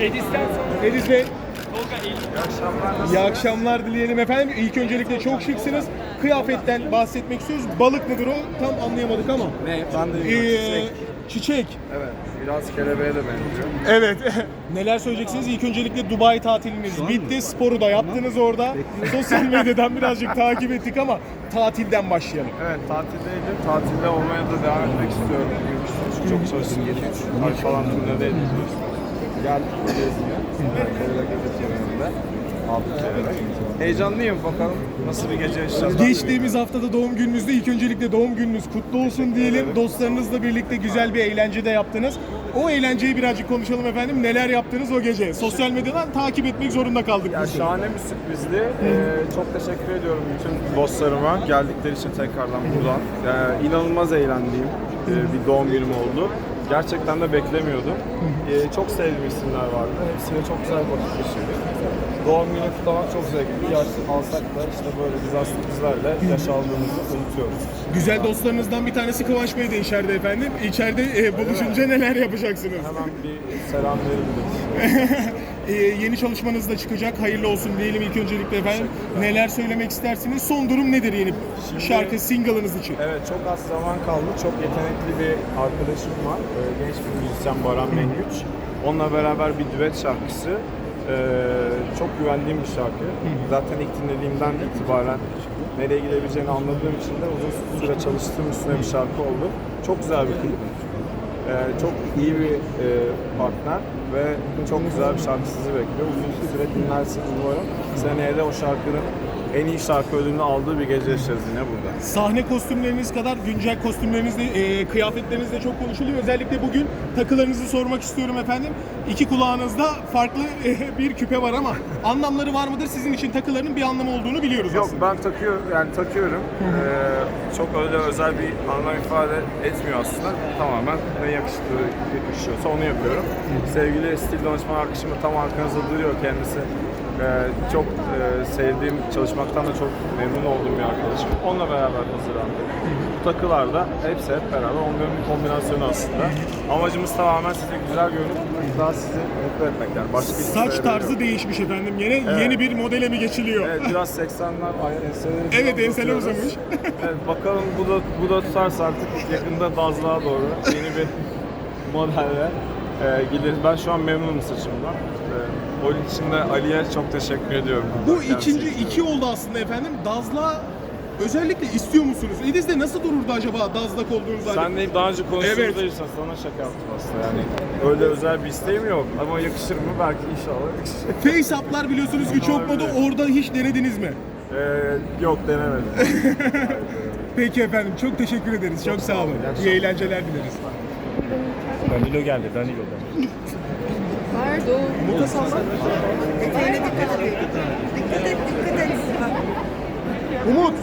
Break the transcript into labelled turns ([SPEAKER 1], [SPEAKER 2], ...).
[SPEAKER 1] Edis'ten
[SPEAKER 2] Bey,
[SPEAKER 1] Tolga Eylül.
[SPEAKER 2] iyi akşamlar dileyelim efendim. İlk öncelikle çok şıksınız. Kıyafetten bahsetmek istiyoruz. Balık nedir o? Tam anlayamadık ama.
[SPEAKER 3] Ne? Ben de
[SPEAKER 2] Ee,
[SPEAKER 3] çiçek.
[SPEAKER 2] çiçek.
[SPEAKER 3] Evet. Biraz kelebeğe de benziyor.
[SPEAKER 2] Evet. Neler söyleyeceksiniz? İlk öncelikle Dubai tatiliniz bitti. Sporu da yaptınız orada. Sosyal medyadan birazcık takip ettik ama tatilden başlayalım.
[SPEAKER 3] Evet tatildeydim. Tatilde olmaya da devam etmek istiyorum. Çok çalıştım. 7-3 ay falan turnedeydim biliyorsun. Geldik. Heyecanlıyım bakalım nasıl bir gece yaşayacağız.
[SPEAKER 2] Geçtiğimiz haftada doğum gününüzde ilk öncelikle doğum gününüz kutlu olsun diyelim. Dostlarınızla birlikte güzel bir eğlence de yaptınız. O eğlenceyi birazcık konuşalım efendim. Neler yaptınız o gece? Sosyal medyadan takip etmek zorunda kaldık
[SPEAKER 3] Ya
[SPEAKER 2] biz
[SPEAKER 3] şahane bir sürprizdi. Ee, çok teşekkür ediyorum bütün dostlarıma geldikleri için tekrardan buradan. Ee, inanılmaz eğlendiğim e, bir doğum günüm oldu. Gerçekten de beklemiyordum. Ee, çok sevdiğim isimler vardı. Hepsiyle çok güzel vakit. Doğum günü kutlamak çok zevkli. Yaş alsak da işte böyle güzel sürprizlerle yaş aldığımızı unutuyoruz.
[SPEAKER 2] Güzel dostlarınızdan bir tanesi Kıvanç Bey de içeride efendim. İçeride e, buluşunca neler yapacaksınız?
[SPEAKER 3] Hemen bir selam verebiliriz.
[SPEAKER 2] E, yeni çalışmanız da çıkacak. Hayırlı olsun diyelim ilk öncelikle efendim. Neler söylemek istersiniz? Son durum nedir yeni şarkı single'ınız için?
[SPEAKER 3] Evet çok az zaman kaldı. Çok yetenekli bir arkadaşım var. Ee, genç bir müzisyen Baran Mengüç. Onunla beraber bir düet şarkısı. Ee, çok güvendiğim bir şarkı. Zaten ilk dinlediğimden itibaren nereye gidebileceğini anladığım için de uzun süre çalıştığım üstüne bir şarkı oldu. Çok güzel bir klip. Ee, çok iyi bir e, partner ve çok güzel bir şarkı sizi bekliyor. Uzun süre dinlersiniz umarım. Seneye de o şarkının en iyi şarkı ödülünü aldığı bir gece yaşarız yine burada.
[SPEAKER 2] Sahne kostümleriniz kadar güncel kostümleriniz de, e, kıyafetleriniz de çok konuşuluyor. Özellikle bugün takılarınızı sormak istiyorum efendim. İki kulağınızda farklı e, bir küpe var ama anlamları var mıdır? Sizin için takıların bir anlamı olduğunu biliyoruz
[SPEAKER 3] Yok
[SPEAKER 2] aslında.
[SPEAKER 3] ben takıyorum yani takıyorum. Ee, çok öyle özel bir anlam ifade etmiyor aslında. Tamamen ne yakışıklı yakışıyorsa onu yapıyorum. Sevgili stil danışman arkadaşım da tam arkanızda duruyor kendisi. Ee, çok e, sevdiğim, çalışmaktan da çok memnun olduğum bir arkadaşım. Onunla beraber hazırlandık. Bu takılar da hepsi hep beraber onların bir kombinasyonu aslında. Amacımız tamamen size güzel görünüp daha sizi mutlu etmek yani. Başka hiçbir
[SPEAKER 2] Saç
[SPEAKER 3] sebebi
[SPEAKER 2] tarzı
[SPEAKER 3] yok.
[SPEAKER 2] değişmiş efendim. Yine
[SPEAKER 3] Evet.
[SPEAKER 2] yeni bir modele mi geçiliyor?
[SPEAKER 3] Evet biraz 80'ler ay enseleri
[SPEAKER 2] Evet,
[SPEAKER 3] uzatıyoruz.
[SPEAKER 2] uzamış.
[SPEAKER 3] evet, bakalım bu da bu da tutarsa artık yakında Dazlığa doğru yeni bir modelle e, gideriz. Ben şu an memnunum saçımdan. E, onun için de Ali'ye çok teşekkür ediyorum.
[SPEAKER 2] Bu ikinci iki oldu aslında efendim. Dazla özellikle istiyor musunuz? Ediz'de nasıl dururdu acaba Dazlak olduğunuz halde?
[SPEAKER 3] Sen de daha önce konuştuğumuzda
[SPEAKER 2] Evet.
[SPEAKER 3] işte sana şaka yaptım aslında yani. Öyle özel bir isteğim yok ama yakışır mı? Belki inşallah yakışır.
[SPEAKER 2] Face up'lar biliyorsunuz ki çok moda. Orada hiç denediniz mi?
[SPEAKER 3] E, yok denemedim.
[SPEAKER 2] Peki efendim çok teşekkür ederiz. Çok, sağ olun. İyi eğlenceler dileriz.
[SPEAKER 1] Danilo geldi, Danilo.
[SPEAKER 4] Pardon.
[SPEAKER 2] Muta sallan.
[SPEAKER 4] Eteğine dikkat et. Dikkat et, dikkat et.
[SPEAKER 2] Umut.